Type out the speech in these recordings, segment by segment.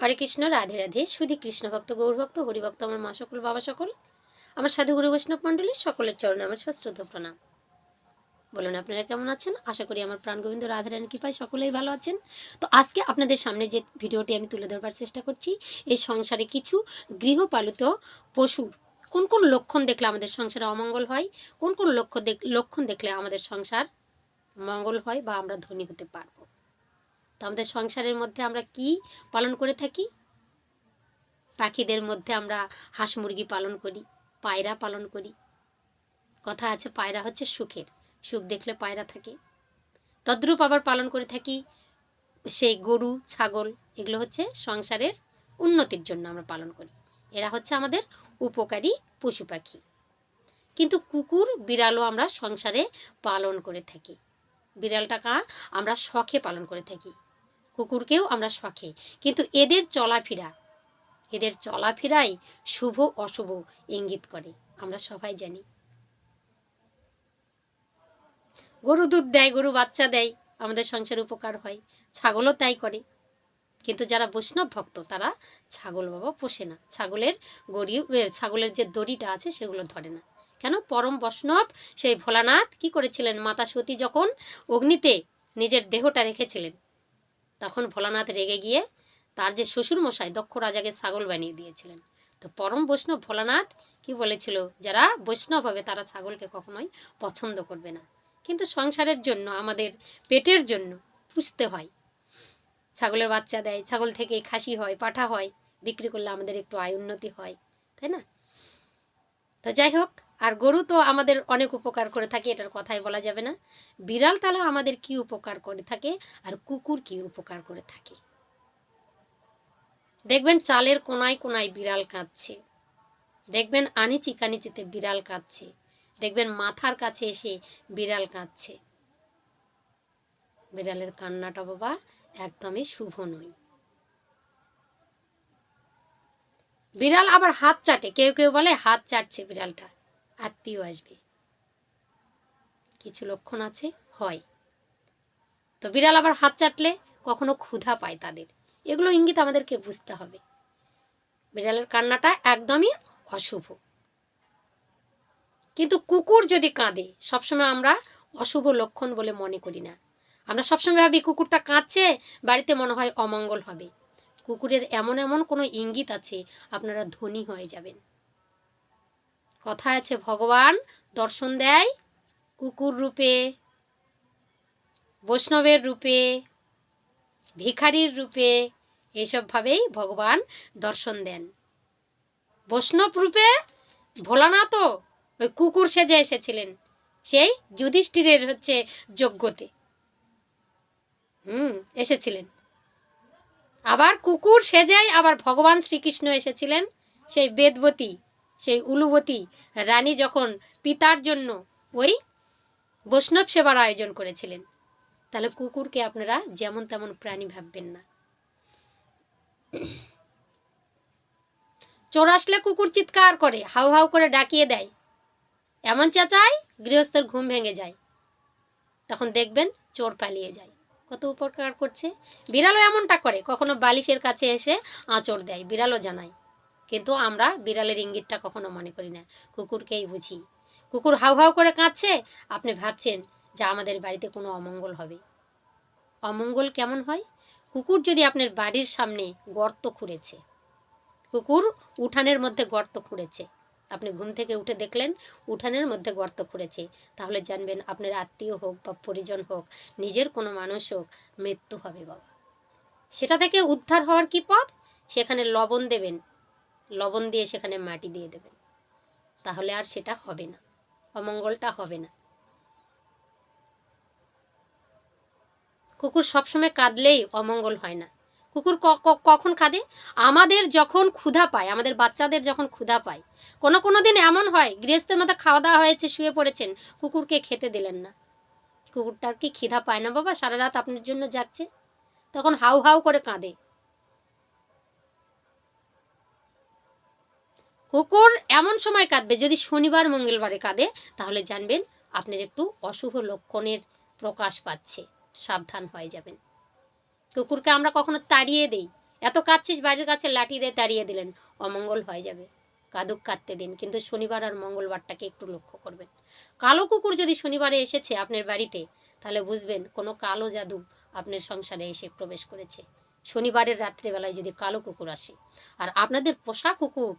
হরে কৃষ্ণ, রাধে রাধে। শুধু কৃষ্ণ ভক্ত গৌরভক্ত হরিভক্ত, আমার মা সকল, বাবা সকল। আমার সাধু গুরু বৈষ্ণব মণ্ডলী সকলের চরণে আমার সশ্রদ্ধ প্রণাম। বলুন, আপনারা কেমন আছেন? আশা করি আমার প্রাণ গোবিন্দ রাধারানী কৃপায় সকলেই ভালো আছেন। তো আজকে আপনাদের সামনে যে ভিডিওটি আমি তুলে ধরবার চেষ্টা করছি, এই সংসারে কিছু গৃহপালিত পশুর কোন কোন লক্ষণ দেখলে আমাদের সংসারে অমঙ্গল হয়, কোন কোন লক্ষ্য লক্ষণ দেখলে আমাদের সংসার মঙ্গল হয় বা আমরা ধনী হতে পারব। তো আমাদের সংসারের মধ্যে আমরা কি পালন করে থাকি? পাখিদের মধ্যে আমরা হাঁস মুরগি পালন করি, পায়রা পালন করি। কথা আছে পায়রা হচ্ছে সুখের, সুখ দেখলে পায়রা থাকে। তদ্রূপ আবার পালন করে থাকি সেই গরু, ছাগল, এগুলো হচ্ছে সংসারের উন্নতির জন্য আমরা পালন করি। এরা হচ্ছে আমাদের উপকারী পশু পাখি। কিন্তু কুকুর, বিড়ালও আমরা সংসারে পালন করে থাকি। বিড়ালটাকা আমরা শখে পালন করে থাকি। কুকুরকেও আমরা শখে। কিন্তু এদের চলাফেরা, এদের চলাফেরাই শুভ, অশুভ ইঙ্গিত করে। আমরা সবাই জানি। গরু দুধ দেয়, গরু বাচ্চা দেয়, আমাদের সংসার উপকার হয়। ছাগলও তাই করে। কিন্তু যারা বৈষ্ণব ভক্ত, তারা ছাগল বাবা পোষে না। ছাগলের গড়ি ছাগলের যে দড়িটা আছে, সেগুলো ধরে না। কেন? পরম বৈষ্ণব, সেই ভোলানাথ কি করেছিলেন? মাতা সতী যখন অগ্নিতে নিজের দেহটা রেখেছিলেন তখন ভোলানাথ রেগে গিয়ে তার যে শ্বশুর মশাই দক্ষ রাজাকে ছাগল বানিয়ে দিয়েছিলেন। তো পরম বৈষ্ণব ভোলানাথ কি বলেছিল? যারা বৈষ্ণব হবে তারা ছাগলকে কখনোই পছন্দ করবে না। কিন্তু সংসারের জন্য, আমাদের পেটের জন্য পুষতে হয়। ছাগলের বাচ্চা দেয়, ছাগল থেকে খাসি হয়, পাঠা হয়, বিক্রি করলে আমাদের একটু আয় উন্নতি হয়, তাই না? তো যাই হোক আর গরু তো আমাদের অনেক উপকার করে থাকে, এটার কথাই বলা যাবে না। বিড়াল তালা আমাদের কি উপকার করে থাকে আর কুকুর কি উপকার করে থাকে? দেখবেন চালের কোনায় কোনায় বিড়াল কাঁদছে। দেখবেন আনিচি কানিচিতে বিড়াল কাঁদছে। দেখবেন মাথার কাছে এসে বিড়াল কাঁদছে। বিড়ালের কান্নাটা বাবা একদমই শুভ নয়। বিড়াল আবার হাত চাটে, কেউ কেউ বলে হাত চাটছে বিড়ালটা। আত্মীয় আসবে। কিছু লক্ষণ আছে? হয়। তো বিড়াল আবার হাত চাটলে কখনো ক্ষুধা পায় তাদের। এগুলো ইঙ্গিত আমাদেরকে বুঝতে হবে। বিড়ালের কান্নাটা একদমই অশুভ। কিন্তু কুকুর যদি কাঁদে, সবসময় আমরা অশুভ লক্ষণ বলে মনে করি না। আমরা সবসময় ভাবি কুকুরটা কাঁদছে, বাড়িতে মনে হয় অমঙ্গল হবে। কুকুরের এমন এমন কোনো ইঙ্গিত আছে, আপনারা ধনী হয়ে যাবেন। কথা আছে, ভগবান দর্শন দেয় কুকুর রূপে, বৈষ্ণবের রূপে, ভিখারির রূপে, এইসবভাবেই ভগবান দর্শন দেন। বৈষ্ণব রূপে ভোলানাথও ওই কুকুর সেজে এসেছিলেন, সেই যুধিষ্ঠিরের হচ্ছে যোগ্যতে হুম, এসেছিলেন। আবার কুকুর সেজাই আবার ভগবান শ্রীকৃষ্ণ এসেছিলেন, সেই বেদবতী সেই উলুবতী রানী যখন পিতার জন্য ওই বৈষ্ণব সেবার আয়োজন করেছিলেন, তাহলে কুকুরকে আপনারা যেমন তেমন প্রাণী ভাববেন না। চোর আসলে কুকুর চিৎকার করে, হাউ হাউ করে ডাকিয়ে দেয়। এমন চেঁচায় গৃহস্থের ঘুম ভেঙে যায়। তখন দেখবেন চোর পালিয়ে যায়। কত উপকার করছে। বিড়ালও এমনটা করে, কখনো বালিশের কাছে এসে আঁচড় দেয়, বিড়ালও জানায়। কিন্তু আমরা বিড়ালের ইঙ্গিতটা কখনো মনে করি না। কুকুরকেই বুঝি। কুকুর হাউ হাউ করে কাঁদছে, আপনি ভাবছেন যে আমাদের বাড়িতে কোনো অমঙ্গল হবে। অমঙ্গল কেমন হয়? কুকুর যদি আপনার বাড়ির সামনে গর্ত খুঁড়েছে, কুকুর উঠানের মধ্যে গর্ত খুঁড়েছে, আপনি ঘুম থেকে উঠে দেখলেন উঠানের মধ্যে গর্ত খুঁড়েছে, তাহলে জানবেন আপনার আত্মীয় হোক বা পরিজন হোক, নিজের কোনো মানুষ হোক, মৃত্যু হবে বাবা। সেটা থেকে উদ্ধার হওয়ার কি পথ? সেখানে লবণ দেবেন লবণ দিয়ে সেখানে মাটি দিয়ে দেবেন। তাহলে আর সেটা হবে না, অমঙ্গলটা হবে না। কুকুর সবসময় কাঁদলেই অমঙ্গল হয় না। কুকুর কখন কাঁদে? আমাদের যখন ক্ষুধা পায়, আমাদের বাচ্চাদের যখন ক্ষুধা পায়, কোনো কোনো দিন এমন হয়, গৃহস্থের মধ্যে খাওয়া দাওয়া হয়েছে, শুয়ে পড়েছেন, কুকুরকে খেতে দিলেন না। কুকুরটার কি খিদা পায় না বাবা? সারা রাত আপনার জন্য যাচ্ছে। তখন হাউ হাউ করে কাঁদে। কুকুর এমন সময় কাঁদবে যদি শনিবার মঙ্গলবারে কাঁদে, তাহলে জানবেন আপনার একটু অশুভ লক্ষণের প্রকাশ পাচ্ছে। সাবধান হয়ে যাবেন। কুকুরকে আমরা কখনো তাড়িয়ে দেই। এত কাচ্ছিস বাড়ির কাছে লাঠি দিয়ে তাড়িয়ে দিলেন, অমঙ্গল হয়ে যাবে। কাদুক কাটতে দিন, কিন্তু শনিবার আর মঙ্গলবারটাকে একটু লক্ষ্য করবেন। কালো কুকুর যদি শনিবারে এসেছে আপনার বাড়িতে, তাহলে বুঝবেন কোনো কালো জাদু আপনার সংসারে এসে প্রবেশ করেছে। শনিবারের রাত্রিবেলায় যদি কালো কুকুর আসে, আর আপনাদের পোষা কুকুর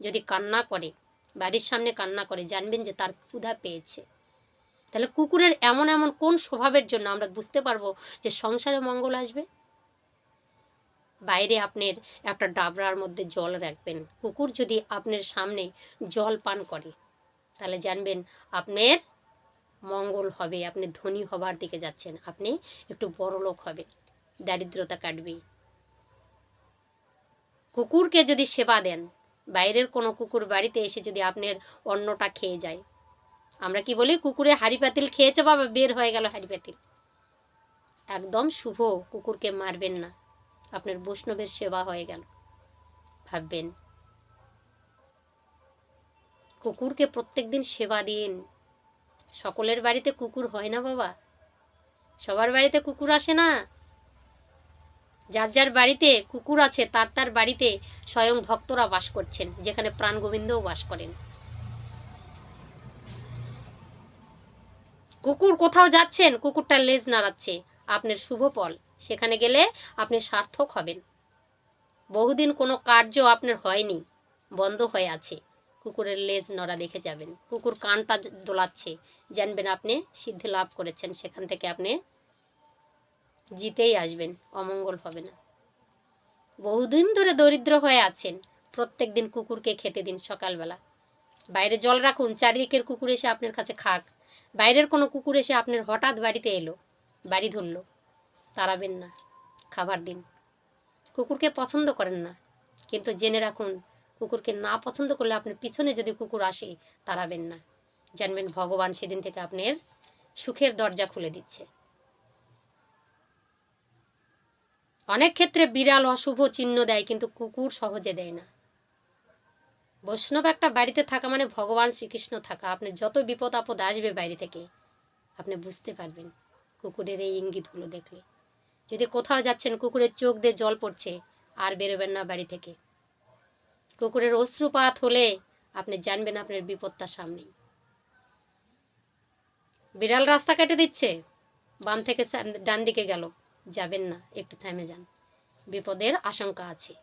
যদি কান্না করে, বাড়ির সামনে কান্না করে, জানবেন যে তার ক্ষুধা পেয়েছে। তাহলে কুকুরের এমন এমন কোন স্বভাবের জন্য আমরা বুঝতে পারব যে সংসারে মঙ্গল আসবে? বাইরে আপনার একটা ডাবরার মধ্যে জল রাখবেন। কুকুর যদি আপনার সামনে জল পান করে, তাহলে জানবেন আপনার মঙ্গল হবে, আপনি ধনী হবার দিকে যাচ্ছেন, আপনি একটু বড় লোক হবে, দারিদ্রতা কাটবে। কুকুরকে যদি সেবা দেন বাইরের কোনো কুকুর বাড়িতে এসে যদি আপনার অন্নটা খেয়ে যায়। আমরা কি বলি? কুকুরে হাড়ি পাতিল খেয়েছে বাবা, বের হয়ে গেল হাড়ি পাতিল। একদম শুভ কুকুরকে মারবেন না। আপনার বৈষ্ণবের সেবা হয়ে গেল। ভাববেন। কুকুরকে প্রত্যেকদিন সেবা দিন। সকলের বাড়িতে কুকুর হয় না বাবা। সবার বাড়িতে কুকুর আসে না। যার যার বাড়িতে কুকুর আছে, তার তার বাড়িতে স্বয়ং ভক্তরা বাস করছেন, যেখানে প্রাণ গোবিন্দও বাস করেন। কুকুর কোথাও যাচ্ছেন, কুকুরটা লেজ নাড়াচ্ছে। আপনার শুভ ফল। সেখানে গেলে আপনি সার্থক হবেন। বহুদিন কোনো কার্য আপনার হয়নি, বন্ধ হয়ে আছে। কুকুরের লেজ নড়া দেখে যাবেন। কুকুর কানটা দোলাচ্ছে। জানবেন আপনি সিদ্ধি লাভ করেছেন, সেখান থেকে আপনি জিতেই আসবেন, অমঙ্গল হবে না। বহুদিন ধরে দরিদ্র হয়ে আছেন, প্রত্যেক দিন কুকুরকে খেতে দিন সকালবেলা। বাইরে জল রাখুন, চারিদিকের কুকুর এসে আপনার কাছে খাক। বাইরের কোনো কুকুর এসে আপনার হঠাৎ বাড়িতে এলো, বাড়ি ধরলো। তাড়াবেন না, খাবার দিন। কুকুরকে পছন্দ করেন না, কিন্তু জেনে রাখুন, কুকুরকে না পছন্দ করলে আপনার পিছনে যদি কুকুর আসে, তাড়াবেন না। জানবেন ভগবান সেদিন থেকে আপনার সুখের দরজা খুলে দিচ্ছে। অনেক ক্ষেত্রে বিড়াল অশুভ চিহ্ন দেয়, কিন্তু কুকুর সহজে দেয় না। বৈষ্ণব একটা বাড়িতে থাকা মানে ভগবান শ্রীকৃষ্ণ থাকা। আপনি যত বিপদ আপদ আসবে বাইরে থেকে, আপনি বুঝতে পারবেন কুকুরের এই ইঙ্গিতগুলো দেখলে। যদি কোথাও যাচ্ছেন, কুকুরের চোখ দিয়ে জল পড়ছে, আর বেরোবেন না বাড়ি থেকে। কুকুরের অশ্রুপাত হলে আপনি জানবেন আপনার বিপদটা সামনেই। বিড়াল রাস্তা কেটে দিচ্ছে, বাম থেকে ডান দিকে গেল। যাবেন না, একটু থেমে যান। বিপদের আশঙ্কা আছে।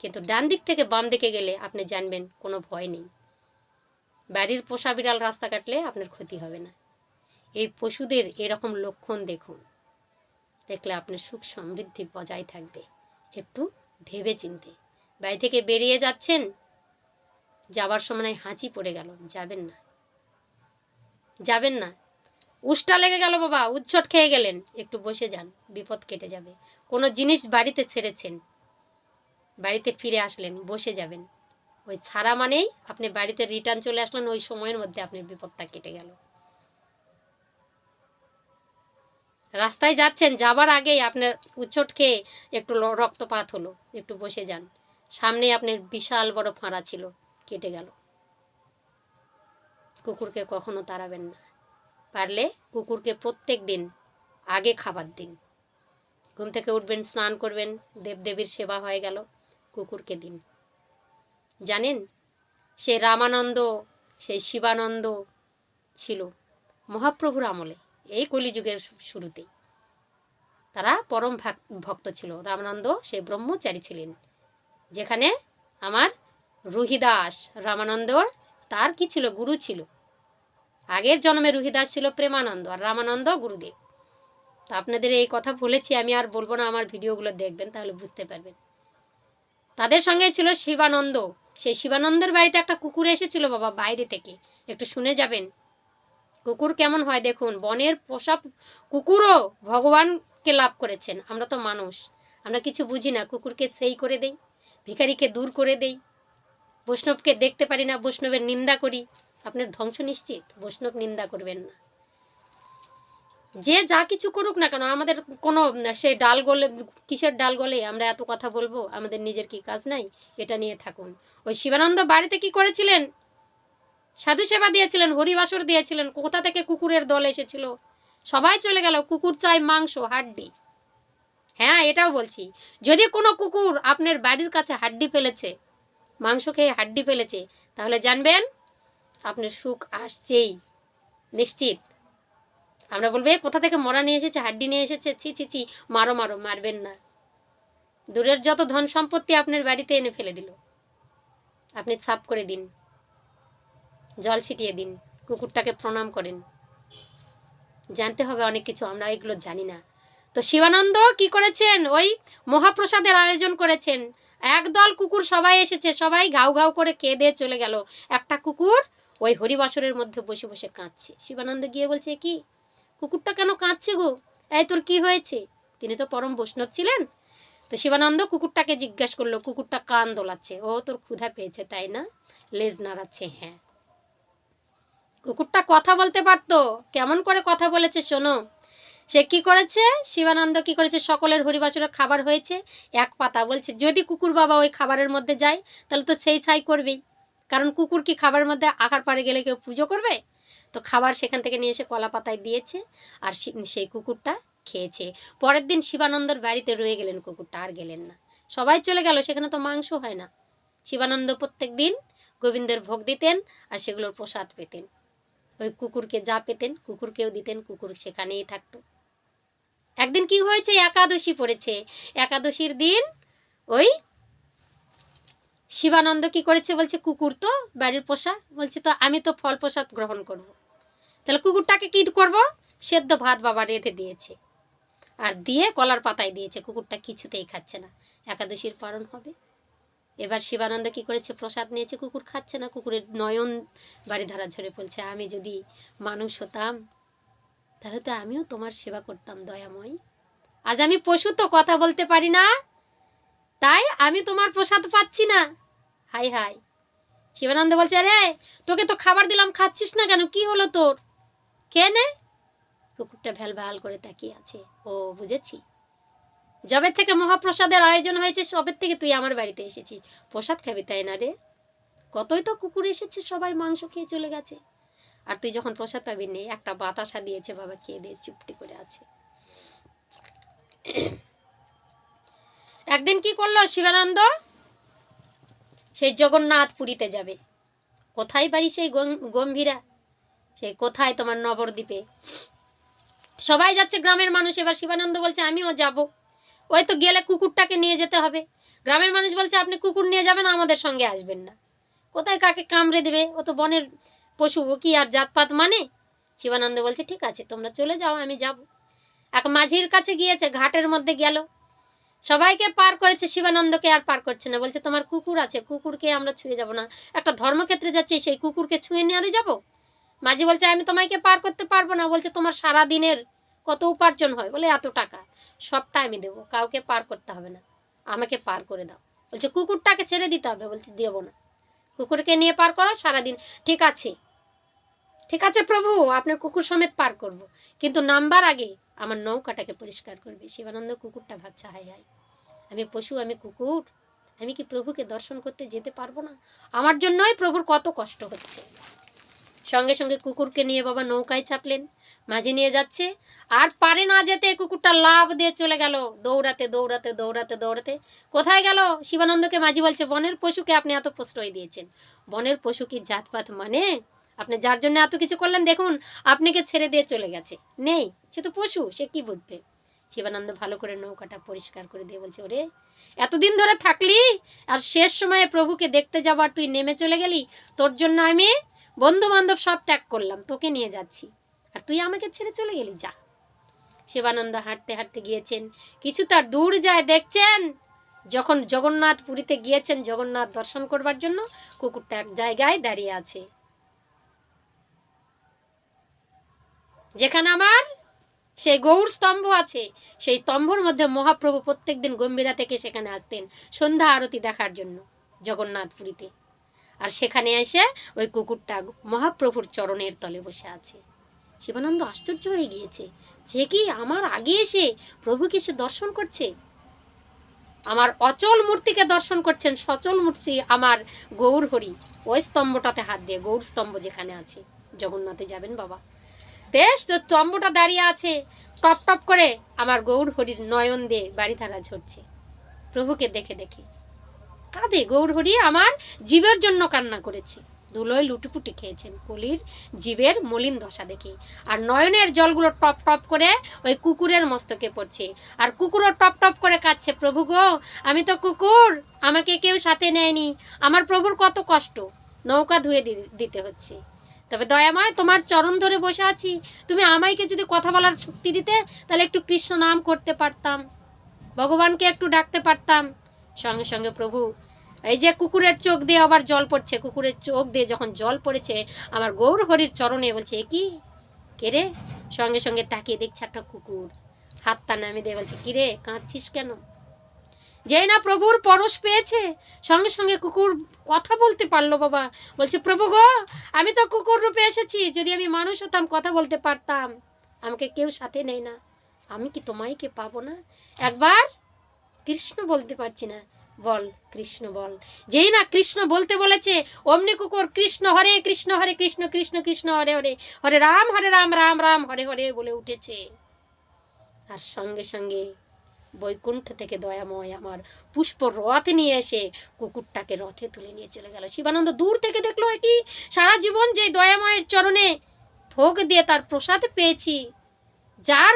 কিন্তু ডান দিক থেকে বাম দিকে গেলে আপনি জানবেন কোনো ভয় নেই। বাড়ির পোষা বিড়াল রাস্তা কাটলে আপনার ক্ষতি হবে না। এই পশুদের এরকম লক্ষণ দেখুন। দেখলে আপনার সুখ সমৃদ্ধি বজায় থাকবে। একটু ভেবে চিনতে বাড়ি থেকে বেরিয়ে যাচ্ছেন? যাবার সময় হাঁচি পড়ে গেল। যাবেন না। যাবেন না। উষ্টা লেগে গেল বাবা, উচ্ছট খেয়ে গেলেন। একটু বসে যান, বিপদ কেটে যাবে। কোনো জিনিস বাড়িতে ছেড়েছেন। বাড়িতে ফিরে আসলেন, বসে যাবেন। ওই ছাড়া মানেই আপনি বাড়িতে রিটার্ন চলে আসলেন, ওই সময়ের মধ্যে আপনি বিপদটা কেটে গেল। রাস্তায় যাচ্ছেন, যাবার আগেই আপনার উচ্ছট খেয়ে একটু রক্তপাত হলো। একটু বসে যান। সামনে আপনার বিশাল বড় ফাঁড়া ছিল, কেটে গেল। কুকুরকে কখনো তাড়াবেন না। পারলে কুকুরকে প্রত্যেক দিন আগে খাবার দিন। ঘুম থেকে উঠবেন, স্নান করবেন, দেবদেবীর সেবা হয়ে গেল, কুকুরকে দিন। জানেন, সে রামানন্দ সেই শিবানন্দ ছিল মহাপ্রভুর আমলে এই কলিযুগের শুরুতেই। তারা পরম ভাক- ভক্ত ছিল। রামানন্দ, সে ব্রহ্মচারী ছিলেন, যেখানে আমার রুহিদাস রামানন্দর তার কি ছিল? গুরু ছিল। আগের জন্মে রুহিদাস ছিল প্রেমানন্দ আর রামানন্দ গুরুদেব। তা আপনাদের এই কথা বলেছি, আমি আর বলব না, আমার ভিডিওগুলো দেখবেন, তাহলে বুঝতে পারবেন। তাদের সঙ্গে ছিল শিবানন্দ। সেই শিবানন্দের বাড়িতে একটা কুকুর এসেছিল বাবা, বাইরে থেকে। একটু শুনে যাবেন। কুকুর কেমন হয় দেখুন, বনের পোষা কুকুরও ভগবানকে লাভ করেছেন, আমরা তো মানুষ। আমরা কিছু বুঝি না, কুকুরকে সেই করে দেই, ভিখারিকে দূর করে দেই। বৈষ্ণবকে দেখতে পারি না, বৈষ্ণবের নিন্দা করি। আপনার ধ্বংস নিশ্চিত, বৈষ্ণব নিন্দা করবেন না। যে যা কিছু করুক না কেন, আমাদের কোনো, সে ডাল গলে, কিসের ডাল গলে আমরা এত কথা বলব? আমাদের নিজের কি কাজ নাই? এটা নিয়ে থাকুন। ওই শিবানন্দ বাড়িতে কি করেছিলেন? সাধু সেবা দিয়েছিলেন, হরিবাসর দিয়েছিলেন, কোথা থেকে কুকুরের দল এসেছিল? সবাই চলে গেল, কুকুর চাই মাংস, হাড্ডি। হ্যাঁ এটাও বলছি। যদি কোনো কুকুর আপনার বাড়ির কাছে হাড্ডি ফেলেছে, মাংস খেয়ে হাড্ডি ফেলেছে, তাহলে জানবেন আপনার সুখ আসছেই। নিশ্চিত। আমরা বলব "এ, কোথা থেকে মরা নিয়ে এসেছে? হাড্ডি নিয়ে এসেছে? ছি ছি ছি। মারো মারো মারবেন না। দূরের যত ধন সম্পত্তি আপনার বাড়িতে এনে ফেলে দিল আপনি ছাপ করে দিন। জল ছিটিয়ে দিন। কুকুরটাকে প্রণাম করেন। জানতে হবে অনেক কিছু আমরা এগুলো জানি না। তো শিবানন্দ কি করেছেন? ওই মহাপ্রসাদের আয়োজন করেছেন। একদল কুকুর সবাই এসেছে সবাই ঘাউ ঘাউ করে খেয়ে দিয়ে চলে গেল। একটা কুকুর ওই হরিবাসরের মধ্যে বসে বসে কাঁদছে। শিবানন্দ গিয়ে বলছে কি? কুকুরটা কেন কাঁদছে গো? এই তোর কি হয়েছে? তিনি তো পরম বৈষ্ণব ছিলেন তো শিবানন্দ কুকুরটাকে জিজ্ঞেস করল, কুকুরটা কান দোলাচ্ছে? ও তোর ক্ষুধা পেয়েছে, তাই না? লেজ নাড়াচ্ছে হ্যাঁ কুকুরটা কথা বলতে পারতো। কেমন করে কথা বলেছে, শোনো। সে কি করেছে? শিবানন্দ কি করেছে? সকলের হরিবাসরের খাবার হয়েছে, এক পাতা। বলছে, যদি কুকুর বাবা ওই খাবারের মধ্যে যায়, তাহলে তো সেই ছাই করবেই। কারণ কুকুর কি খাবারের মধ্যে আকার পাড়ে গেলে কেউ পুজো করবে? তো খাবার সেখান থেকে নিয়ে এসে কলা পাতায় দিয়েছে আর সেই কুকুরটা খেয়েছে। পরের দিন শিবানন্দর বাড়িতে রয়ে গেলেন কুকুরটা, আর গেলেন না। সবাই চলে গেল, সেখানে তো মাংস হয় না। শিবানন্দ প্রত্যেক দিন গোবিন্দের ভোগ দিতেন আর সেগুলোর প্রসাদ পেতেন। ওই কুকুরকে যা পেতেন, কুকুরকেও দিতেন, কুকুর সেখানেই থাকতো। একদিন কি হয়েছে? একাদশী পড়েছে। একাদশীর দিন ওই শিবানন্দ কি করেছে? বলছে, কুকুর তো বাড়ির পোষা। বলছে, তো আমি তো ফল প্রসাদ গ্রহণ করব। তাহলে কুকুরটাকে কি করব? সেদ্ধ ভাত বাবা রেঁধে দিয়েছে। আর দিয়ে কলার পাতায় দিয়েছে। কুকুরটা কিছুতেই খাচ্ছে না। একাদশীর পালন হবে। এবার শিবানন্দ কি করেছে? প্রসাদ নিয়েছে। কুকুর খাচ্ছে না। কুকুরের নয়ন বাড়ি ধরা ঝরে পড়ছে। আমি যদি মানুষ হতাম, তাহলে তো আমিও তোমার সেবা করতাম, দয়াময়। আজ আমি পশু তো কথা বলতে পারি না। তাই আমি তোমার প্রসাদ পাচ্ছি না। High high. শিবানন্দ বলছে, আরে, তোকে তো খাবার দিলাম, খাচ্ছিস না কেন? কি হলো তোর? খেয়ে নে। কুকুরটা ভ্যাল ভালো করে তাকিয়ে আছে। ও, বুঝেছি। যবে থেকে মহাপ্রসাদের আয়োজন হয়েছে সবের থেকে তুই আমার বাড়িতে এসেছিস। প্রসাদ খাবি তাই না রে? কতই তো কুকুর এসেছে, সবাই মাংস খেয়ে চলে গেছে। আর তুই যখন প্রসাদ পাবি নেই একটা বাতাসা দিয়েছে বাবা, খেয়ে দিয়ে চুপটি করে আছে। একদিন কি করল শিবানন্দ? সেই জগন্নাথ পুরীতে যাবে। কোথায় বাড়ি সেই গম্ভীরা? সেই কোথায় তোমার নবদ্বীপে? সবাই যাচ্ছে গ্রামের মানুষ। এবার শিবানন্দ বলছে, আমিও যাব। ওই তো গেলে কুকুরটাকে নিয়ে যেতে হবে। গ্রামের মানুষ বলছে, আপনি কুকুর নিয়ে যাবেন, আমাদের সঙ্গে আসবেন না। কোথায় কাকে কামড়ে দেবে? ও তো বনের পশু, ও কি আর জাতপাত মানে? শিবানন্দ বলছে, ঠিক আছে, তোমরা চলে যাও, আমি যাব। এক মাঝির কাছে গিয়েছে, ঘাটের মধ্যে গেল। সবাইকে পার করেছে, শিবানন্দকে আর পার করছে না। বলছে, তোমার কুকুর আছে, কুকুরকে আমরা ছুঁয়ে যাব না। একটা ধর্মক্ষেত্রে যাচ্ছি, সেই কুকুরকে ছুঁয়ে নিয়ে যাব? মাঝি বলছে, আমি তোমাকে পার করতে পারব না। বলছে, তোমার সারা দিনের কত উপার্জন হয়? বলে, এত টাকা। সবটা আমি দেবো, কাউকে পার করতে হবে না। আমাকে পার করে দাও। বলছে, কুকুরটাকে ছেড়ে দিতে হবে। বলছে, দেবো না। কুকুরকে নিয়ে পার করো সারাদিন। ঠিক আছে ঠিক আছে প্রভু, আপনার কুকুর সমেত পার করব। কিন্তু নাম্বার আগে আমার নৌকাটাকে পরিষ্কার করবে। শিবানন্দর কুকুরটা ভাবছে হাই হাই আমি পশু, আমি কুকুর, আমি কি প্রভুকে দর্শন করতে যেতে পারব না? আমার জন্যই প্রভুর কত কষ্ট হচ্ছে। সঙ্গে সঙ্গে কুকুরকে নিয়ে বাবা নৌকায় চাপলেন, মাঝি নিয়ে যাচ্ছে, আর পারে না যেতে কুকুরটা লাভ দিয়ে চলে গেল। দৌড়াতে দৌড়াতে দৌড়াতে দৌড়াতে। কোথায় গেল? শিবানন্দকে মাঝি বলছে, বনের পশুকে আপনি এত প্রশ্রয় দিয়েছেন। বনের পশু কি জাতপাত মানে? আপনি যার জন্য এত কিছু করলেন, দেখুন, আপনাকে ছেড়ে দিয়ে চলে গেছে। নেই, সে তো পশু, সে কি বুঝবে? শিবানন্দ ভালো করে নৌকাটা পরিষ্কার করে দিয়ে বলছে, ওরে, এতদিন ধরে থাকলি, আর শেষ সময়ে প্রভুকে দেখতে যাবার তুই নেমে চলে গেলি, তোর জন্য আমি বন্ধু বান্ধব সব ত্যাগ করলাম, তোকে নিয়ে যাচ্ছি। আর তুই আমাকে ছেড়ে চলে গেলি, যা। শিবানন্দ হাঁটতে হাঁটতে গিয়েছেন, কিছু তার দূর যায় দেখছেন, যখন জগন্নাথ পুরীতে গিয়েছেন, জগন্নাথ দর্শন করবার জন্য, কুকুরটা এক জায়গায় দাঁড়িয়ে আছে। যেখানে আমার সেই গৌর স্তম্ভ আছে, সেই স্তম্ভর মধ্যে মহাপ্রভু প্রত্যেকদিন গম্ভীরা থেকে সেখানে আসতেন সন্ধ্যা আরতি দেখার জন্য জগন্নাথ পুরীতে আর সেখানে এসে ওই কুকুরটা মহাপ্রভুর চরণের তলে বসে আছে। শিবানন্দ আশ্চর্য হয়ে গিয়েছে, যে কি আমার আগে এসে প্রভুকে সে দর্শন করছে? আমার অচল মূর্তিকে দর্শন করছেন সচল মূর্তি আমার গৌর হরি ওই স্তম্ভটাতে হাত দিয়ে গৌর স্তম্ভ যেখানে আছে। জগন্নাথে যাবেন বাবা। তেজ তো তম্বুটা দাঁড়িয়ে আছে। টপ টপ করে আমার গৌর হরির নয়ন দিয়ে বাড়ি ধারা ঝরছে। প্রভুকে দেখে দেখে। কাঁদে, গৌর হরি আমার জীবের জন্য কান্না করেছে। ধুলোয় লুটুপুটি খেয়েছেন কলির জীবের মলিন দশা দেখে। আর নয়নের জলগুলো টপ টপ করে ওই কুকুরের মস্তকে পড়ছে। আর কুকুরও টপ টপ করে কাচ্ছে প্রভু গো, আমি তো কুকুর, আমাকে কেউ সাথে নেয়নি। আমার প্রভুর কত কষ্ট। নৌকা ধুয়ে দিতে হচ্ছে। তবে দয়াময় তোমার চরণ ধরে বসে আছি। তুমি আমাইকে যদি কথা বলার শক্তি দিতে, তাহলে একটু কৃষ্ণ নাম করতে পারতাম। ভগবানকে একটু ডাকতে পারতাম। সঙ্গে সঙ্গে প্রভু, এই যে কুকুরের চোখ দিয়ে আবার জল পড়ছে, কুকুরের চোখ দিয়ে যখন জল পড়েছে, আমার গৌর হরির চরণে বলছে, "এ কি? কে রে? সঙ্গে সঙ্গে তাকিয়ে দেখছে একটা কুকুর। হাতটা নামে দিয়ে বলছে কিরে কাঁদছিস কেন? যেই না প্রভুর পরশ পেয়েছে। সঙ্গে সঙ্গে কুকুর কথা বলতে পারল বাবা। বলছে, প্রভু গো, আমি তো কুকুর রূপে এসেছি। যদি আমি মানুষ হতাম, কথা বলতে পারতাম। আমাকে কেউ সাথে নেয় না। আমি কি তোমাইকে পাবো না? একবার কৃষ্ণ বলতে পারছি না। বল, কৃষ্ণ, বল। যেই না কৃষ্ণ বলতে বলেছে, অমনি কুকুর কৃষ্ণ, হরে কৃষ্ণ হরে কৃষ্ণ কৃষ্ণ কৃষ্ণ, হরে হরে। হরে রাম হরে রাম রাম রাম, হরে হরে বলে উঠেছে। আর সঙ্গে সঙ্গে বৈকুণ্ঠ থেকে দয়াময় আমার পুষ্প রথ নিয়ে এসে কুকুরটাকে রথে তুলে নিয়ে চলে গেল। শিবানন্দ দূর থেকে দেখল কি সারা জীবন যে দয়াময়ের চরণে ভোগ দিয়ে তার প্রসাদ পেয়েছি, যার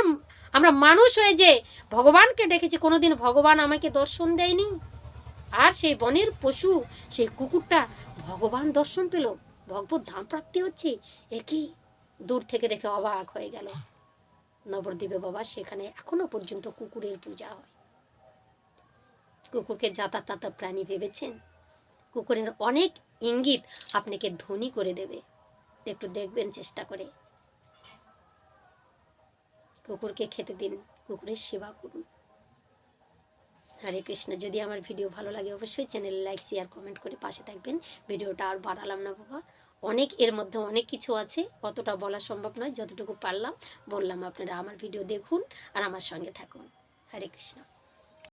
আমরা মানুষ হয়ে যে ভগবানকে ডেকেছি, কোনোদিন ভগবান আমাকে দর্শন দেয়নি। আর সেই বনের পশু, সেই কুকুরটা ভগবান দর্শন পেল। ভগবত ধাম প্রাপ্তি হচ্ছে। একই দূর থেকে দেখে অবাক হয়ে গেল। নবদ্বীপে বাবা, সেখানে এখনও পর্যন্ত কুকুরের পূজা হয়। কুকুরকে যাতা তাতা প্রাণী ভেবেছেন? কুকুরের অনেক ইঙ্গিত আপনাকে ধনী করে দেবে। একটু দেখবেন চেষ্টা করে। কুকুরকে খেতে দিন, কুকুরের সেবা করুন। হরে কৃষ্ণ, যদি আমার ভিডিও ভালো লাগে অবশ্যই চ্যানেলে লাইক, শেয়ার, কমেন্ট করে পাশে থাকবেন। ভিডিওটা আর বাড়ালাম না বাবা। অনেক এর মধ্যে অনেক কিছু আছে, অতটা বলা সম্ভব নয়, যতটুকু পারলাম, বললাম আপনারা আমার ভিডিও দেখুন আর আমার সঙ্গে থাকুন। হরে কৃষ্ণ।